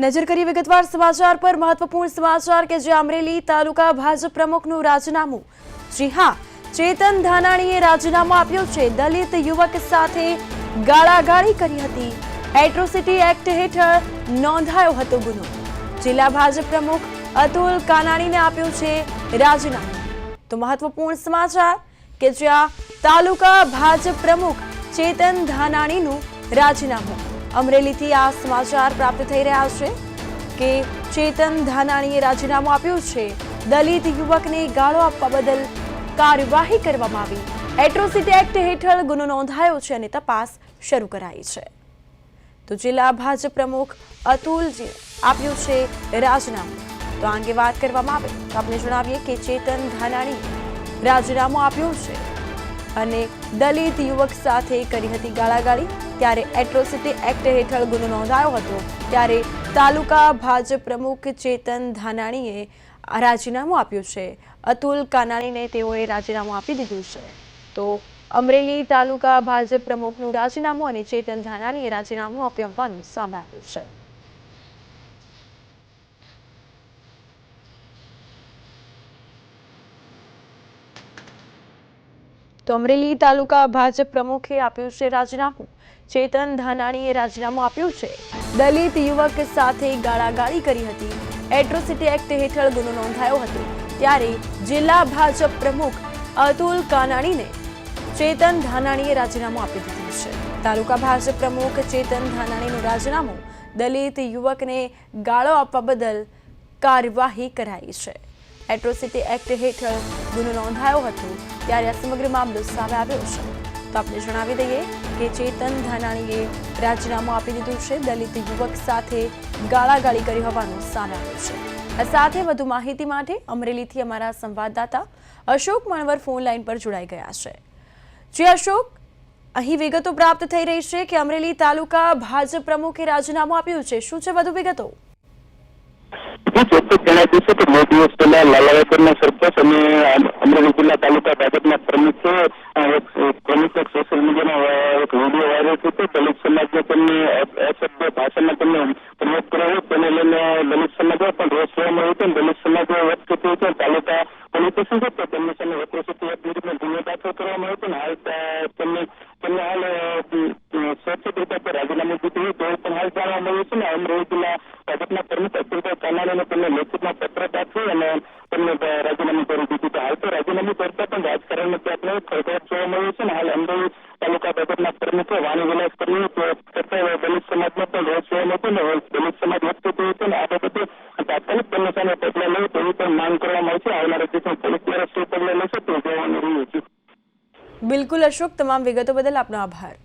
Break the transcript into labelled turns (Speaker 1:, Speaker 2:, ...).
Speaker 1: નજર કરી વિગતવાર સમાચાર પર મહત્વપૂર્ણ સમાચાર કે જે અમરેલી તાલુકા ભાજપ પ્રમુખનું રાજીનામું. જી હા, ચેતન ધાનાણીએ રાજીનામું આપ્યું છે. દલિત યુવક સાથે ગાળાગાળી કરી હતી. એટ્રોસિટી એક્ટ હેઠળ નોંધાયો હતો ગુનો. જિલ્લા ભાજપ પ્રમુખ અતુલ કાનાણીને આપ્યું છે રાજીનામું. તો મહત્વપૂર્ણ સમાચાર કે જ્યાં તાલુકા ભાજપ પ્રમુખ ચેતન ધાનાણીનું રાજીનામું. અમરેલીથી આ સમાચાર પ્રાપ્ત થઈ રહ્યા છે કે ચેતન ધાનાણીએ રાજીનામું આપ્યું છે. દલિત યુવકને ગાળો આપવા બદલ કાર્યવાહી કરવામાં આવી. એટ્રોસિટી એક્ટ હેઠળ ગુનો નોંધાયો છે અને તપાસ શરૂ કરાઈ છે. તો જિલ્લા ભાજપ પ્રમુખ અતુલજી આપ્યું છે રાજીનામું. તો આ અંગે વાત કરવામાં આવે તો આપણે જણાવીએ કે ચેતન ધાનાણી રાજીનામું આપ્યું છે અને દલિત યુવક સાથે કરી હતી ગાળાગાળી. ત્યારે એટ્રોસિટી એક્ટ હેઠળ ગુનો નોંધાયો હતો. ત્યારે તાલુકા ભાજપ પ્રમુખ ચેતન ધાનાણીએ રાજીનામું આપ્યું છે. અતુલ કાનાણીને તેઓએ રાજીનામું આપી દીધું છે. તો અમરેલી તાલુકા ભાજપ પ્રમુખનું રાજીનામું અને ચેતન ધાનાણીએ રાજીનામું આપ્યું હોવાનું સામે આવ્યું છે. તો અમરેલી તાલુકા ભાજપ પ્રમુખે આપ્યું છે રાજીનામું. ચેતન ધાનાણીએ રાજીનામું આપ્યું છે. દલિત યુવક સાથે ગાળાગાળી કરી હતી. એટ્રોસિટી એક્ટ હેઠળ ગુનો નોંધાયો હતો. ત્યારે જિલ્લા ભાજપ પ્રમુખ અતુલ કાનાણીને ચેતન ધાનાણીએ રાજીનામું આપી દીધું છે. તાલુકા ભાજપ પ્રમુખ ચેતન ધાનાણીનું રાજીનામું દલિત યુવકને ગાળો આપવા બદલ કાર્યવાહી કરાઈ છે. એટ્રોસિટી એક્ટ હેઠળ ગુનો નોંધાયો હતો, ત્યારે આ સમગ્ર મામલો સામે આવ્યો છે. તો આપણે જણાવી દઈએ કે ચેતન ધાનાણીએ રાજીનામું આપી દીધું છે. દલિત યુવક સાથે ગાળાગાળી કરી હોવાનું સામે આવ્યું છે. સાથે વધુ માહિતી માટે અમરેલીથી અમારા સંવાદદાતા અશોક મણવર ફોન લાઈન પર જોડાઈ ગયા છે. જે અશોક, અહીં વિગતો પ્રાપ્ત થઈ રહી છે કે અમરેલી તાલુકા ભાજપ પ્રમુખે રાજીનામું આપ્યું છે. શું છે વધુ વિગતો?
Speaker 2: લાલાવાસરના સરપંચ અને અમરેલી જિલ્લા તાલુકા ભાજપના પ્રમુખે એક પ્રમુખ એક સોશિયલ મીડિયામાં એક વીડિયો વાયરલ થયો હતો દલિત સમાજને તેમને અશબ્દ ભાષામાં તેમને પ્રયોગ કર્યો તેને લઈને દલિત સમાજમાં પણ રોષ જોવા મળ્યો હતો દલિત સમાજ વ્યક્ત થયો હતો તાલુકા પોલીસ સ્ટેશન છે. તેમની સામે એટ્રોસિટી એક મુજબનો ગુનો દાખલ કરવામાં આવ્યો હતો હાલ તેમને તેમને હાલ સ્વચ્છ રીતે પર રાજીનામું દીધું હોય તેવું પણ હાલ જાણવા મળ્યું છે. ને અમરેલી જિલ્લા ભાજપના પ્રમુખ અતુલભાઈ કાનાણીને તેમને લેખિતમાં પત્ર પાઠવી અને તેમને રાજીનામું કરી દીધું તો હાલ તો રાજીનામું કરતા પણ રાજકારણનો ક્યાંક ને ખળભળાટ જોવા મળ્યો છે ને. હાલ અમદાવાદ તાલુકા ભાજપના પ્રમુખે વાણી વિલાસ કર્યું કરતા દલિત સમાજમાં પણ રોષ જોવા મળતો ને. દલિત સમાજ વ્યક્ત થયો છે ને આ બાબતે તાત્કાલિક તેમની સામે પગલાં લે તેવી પણ માંગ કરવામાં આવી છે. આવનારા દિવસમાં પોલીસ દ્વારા શું પગલાં લેશે તે જોવાનું રહ્યું છે.
Speaker 1: બિલકુલ અશોક, તમામ વિગતો બદલ આપનો આભાર.